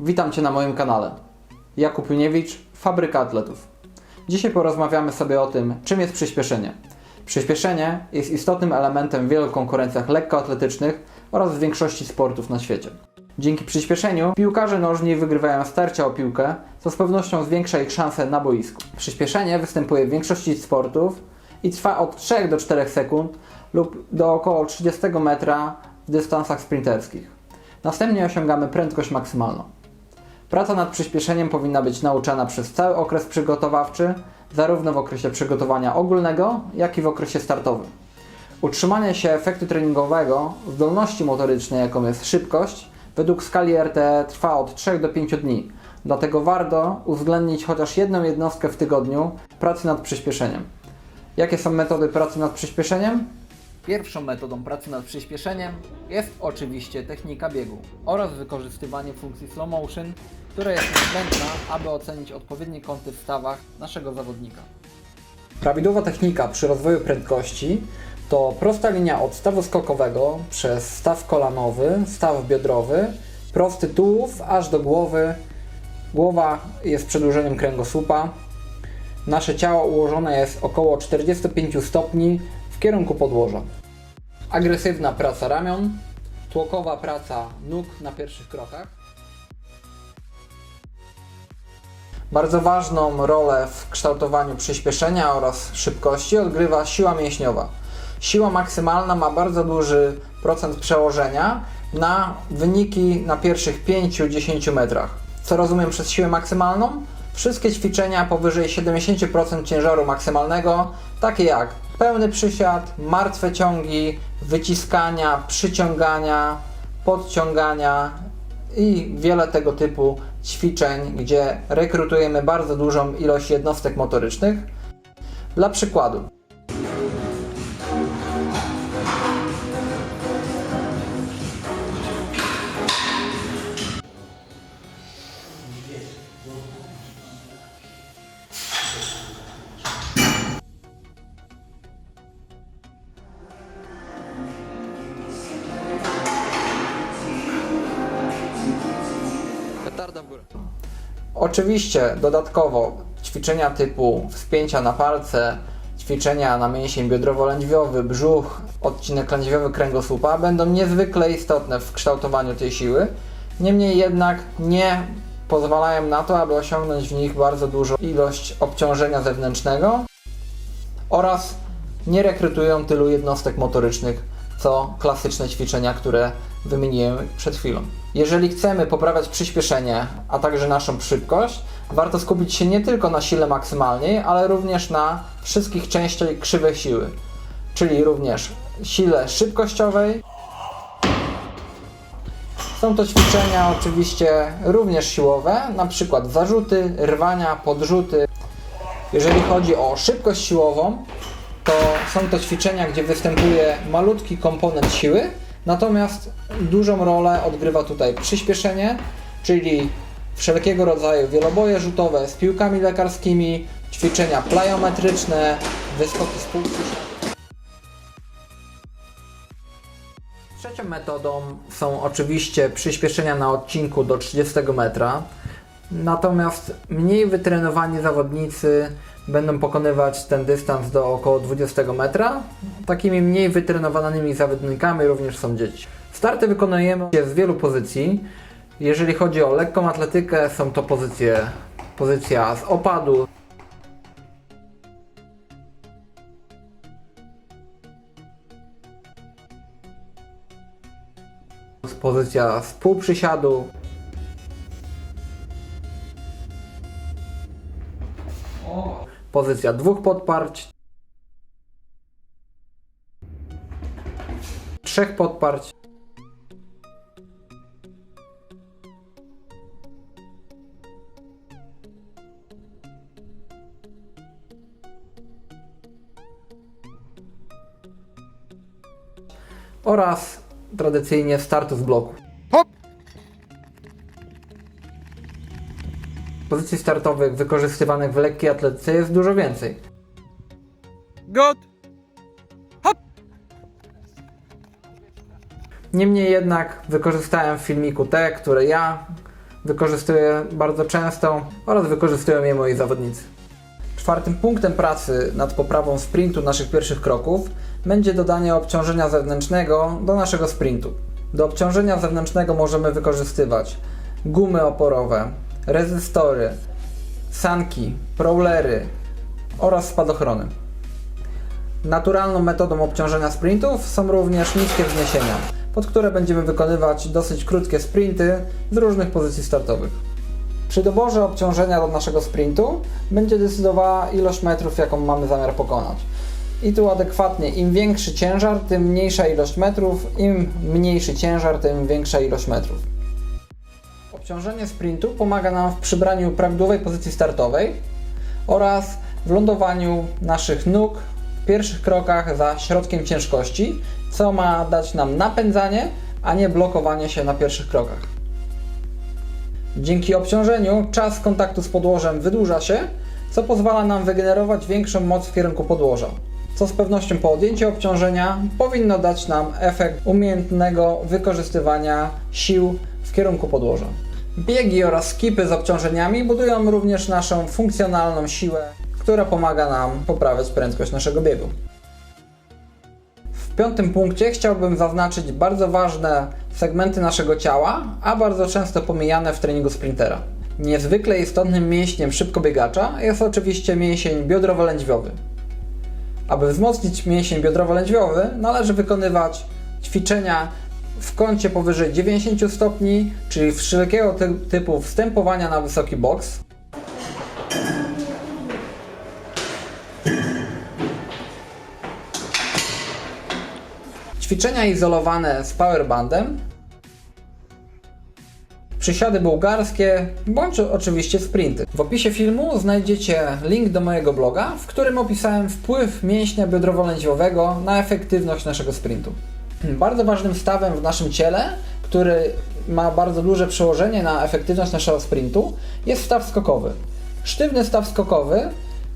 Witam Cię na moim kanale. Jakub Juniewicz, Fabryka Atletów. Dzisiaj porozmawiamy sobie o tym, czym jest przyspieszenie. Przyspieszenie jest istotnym elementem w wielu konkurencjach lekkoatletycznych oraz w większości sportów na świecie. Dzięki przyspieszeniu piłkarze nożni wygrywają starcia o piłkę, co z pewnością zwiększa ich szanse na boisku. Przyspieszenie występuje w większości sportów i trwa od 3 do 4 sekund lub do około 30 metra w dystansach sprinterskich. Następnie osiągamy prędkość maksymalną. Praca nad przyspieszeniem powinna być nauczana przez cały okres przygotowawczy, zarówno w okresie przygotowania ogólnego, jak i w okresie startowym. Utrzymanie się efektu treningowego, zdolności motorycznej, jaką jest szybkość, według skali RTE trwa od 3 do 5 dni. Dlatego warto uwzględnić chociaż jedną jednostkę w tygodniu pracy nad przyspieszeniem. Jakie są metody pracy nad przyspieszeniem? Pierwszą metodą pracy nad przyspieszeniem jest oczywiście technika biegu oraz wykorzystywanie funkcji slow motion, która jest niezbędna, aby ocenić odpowiednie kąty w stawach naszego zawodnika. Prawidłowa technika przy rozwoju prędkości to prosta linia od stawu skokowego przez staw kolanowy, staw biodrowy, prosty tułów aż do głowy. Głowa jest przedłużeniem kręgosłupa. Nasze ciało ułożone jest około 45 stopni w kierunku podłoża. Agresywna praca ramion, tłokowa praca nóg na pierwszych krokach. Bardzo ważną rolę w kształtowaniu przyspieszenia oraz szybkości odgrywa siła mięśniowa. Siła maksymalna ma bardzo duży procent przełożenia na wyniki na pierwszych 5-10 metrach. Co rozumiem przez siłę maksymalną? Wszystkie ćwiczenia powyżej 70% ciężaru maksymalnego, takie jak pełny przysiad, martwe ciągi, wyciskania, przyciągania, podciągania i wiele tego typu ćwiczeń, gdzie rekrutujemy bardzo dużą ilość jednostek motorycznych. Dla przykładu, Oczywiście dodatkowo ćwiczenia typu wspięcia na palce, ćwiczenia na mięsień biodrowo-lędźwiowy, brzuch, odcinek lędźwiowy kręgosłupa będą niezwykle istotne w kształtowaniu tej siły. Niemniej jednak nie pozwalają na to, aby osiągnąć w nich bardzo dużą ilość obciążenia zewnętrznego oraz nie rekrutują tylu jednostek motorycznych, co klasyczne ćwiczenia, które wymieniłem przed chwilą. Jeżeli chcemy poprawiać przyspieszenie, a także naszą szybkość, warto skupić się nie tylko na sile maksymalnej, ale również na wszystkich częściach krzywej siły, czyli również sile szybkościowej. Są to ćwiczenia oczywiście również siłowe, na przykład zarzuty, rwania, podrzuty, jeżeli chodzi o szybkość siłową, to są to ćwiczenia, gdzie występuje malutki komponent siły, natomiast dużą rolę odgrywa tutaj przyspieszenie, czyli wszelkiego rodzaju wieloboje rzutowe z piłkami lekarskimi, ćwiczenia plyometryczne, wyskoki z. Trzecią metodą są oczywiście przyspieszenia na odcinku do 30 metra. Natomiast mniej wytrenowani zawodnicy będą pokonywać ten dystans do około 20 metra. Takimi mniej wytrenowanymi zawodnikami również są dzieci. Starty wykonujemy z wielu pozycji. Jeżeli chodzi o lekką atletykę, są to pozycje pozycja z opadu, pozycja z półprzysiadu, Pozycja dwóch podparć. Trzech podparć. Oraz tradycyjnie startu z bloku. Pozycji startowych wykorzystywanych w lekkiej atletyce jest dużo więcej. God! Niemniej jednak wykorzystałem w filmiku te, które ja wykorzystuję bardzo często oraz wykorzystują je moi zawodnicy. Czwartym punktem pracy nad poprawą sprintu naszych pierwszych kroków będzie dodanie obciążenia zewnętrznego do naszego sprintu. Do obciążenia zewnętrznego możemy wykorzystywać gumy oporowe, rezystory, sanki, prowlery oraz spadochrony. Naturalną metodą obciążenia sprintów są również niskie wzniesienia, pod które będziemy wykonywać dosyć krótkie sprinty z różnych pozycji startowych. Przy doborze obciążenia do naszego sprintu będzie decydowała ilość metrów, jaką mamy zamiar pokonać. I tu adekwatnie, im większy ciężar, tym mniejsza ilość metrów, im mniejszy ciężar, tym większa ilość metrów. Obciążenie sprintu pomaga nam w przybraniu prawidłowej pozycji startowej oraz w lądowaniu naszych nóg w pierwszych krokach za środkiem ciężkości, co ma dać nam napędzanie, a nie blokowanie się na pierwszych krokach. Dzięki obciążeniu czas kontaktu z podłożem wydłuża się, co pozwala nam wygenerować większą moc w kierunku podłoża, co z pewnością po odjęciu obciążenia powinno dać nam efekt umiejętnego wykorzystywania sił w kierunku podłoża. Biegi oraz skipy z obciążeniami budują również naszą funkcjonalną siłę, która pomaga nam poprawiać prędkość naszego biegu. W piątym punkcie chciałbym zaznaczyć bardzo ważne segmenty naszego ciała, a bardzo często pomijane w treningu sprintera. Niezwykle istotnym mięśniem szybkobiegacza jest oczywiście mięsień biodrowo-lędźwiowy. Aby wzmocnić mięsień biodrowo-lędźwiowy, należy wykonywać ćwiczenia w kącie powyżej 90 stopni, czyli wszelkiego ty- typu wstępowania na wysoki boks. Ćwiczenia izolowane z powerbandem, przysiady bułgarskie, bądź oczywiście sprinty. W opisie filmu znajdziecie link do mojego bloga, w którym opisałem wpływ mięśnia biodrowo-lędźwiowego na efektywność naszego sprintu. Bardzo ważnym stawem w naszym ciele, który ma bardzo duże przełożenie na efektywność naszego sprintu, jest staw skokowy. Sztywny staw skokowy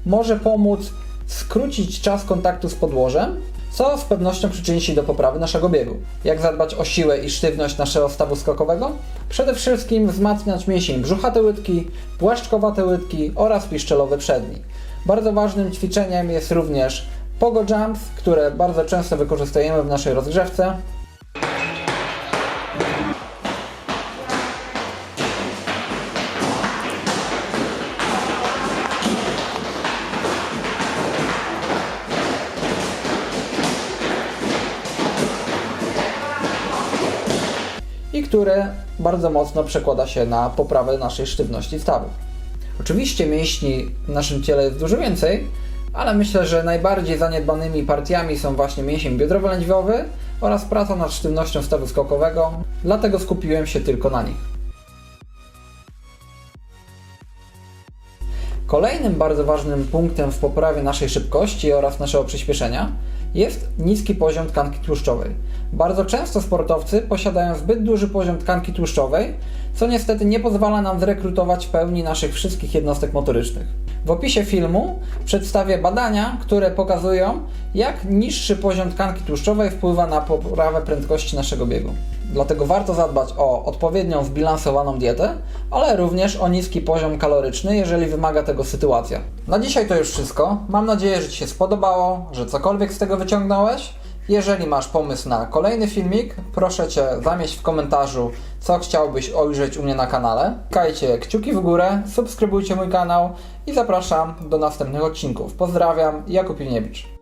może pomóc skrócić czas kontaktu z podłożem, co z pewnością przyczyni się do poprawy naszego biegu. Jak zadbać o siłę i sztywność naszego stawu skokowego? Przede wszystkim wzmacniać mięsień brzuchate łydki, płaszczkowate łydki oraz piszczelowy przedni. Bardzo ważnym ćwiczeniem jest również pogo jumps, które bardzo często wykorzystujemy w naszej rozgrzewce. i które bardzo mocno przekłada się na poprawę naszej sztywności stawu. Oczywiście mięśni w naszym ciele jest dużo więcej, ale myślę, że najbardziej zaniedbanymi partiami są właśnie mięsień biodrowo-lędźwiowy oraz praca nad sztywnością stawu skokowego, dlatego skupiłem się tylko na nich. Kolejnym bardzo ważnym punktem w poprawie naszej szybkości oraz naszego przyspieszenia jest niski poziom tkanki tłuszczowej. Bardzo często sportowcy posiadają zbyt duży poziom tkanki tłuszczowej, co niestety nie pozwala nam zrekrutować w pełni naszych wszystkich jednostek motorycznych. W opisie filmu przedstawię badania, które pokazują, jak niższy poziom tkanki tłuszczowej wpływa na poprawę prędkości naszego biegu. Dlatego warto zadbać o odpowiednią zbilansowaną dietę, ale również o niski poziom kaloryczny, jeżeli wymaga tego sytuacja. Na dzisiaj to już wszystko. Mam nadzieję, że Ci się spodobało, że cokolwiek z tego wyciągnąłeś. Jeżeli masz pomysł na kolejny filmik, proszę Cię zamieść w komentarzu, co chciałbyś ujrzeć u mnie na kanale. Klikajcie kciuki w górę, subskrybujcie mój kanał i zapraszam do następnych odcinków. Pozdrawiam, Jakub Juniewicz.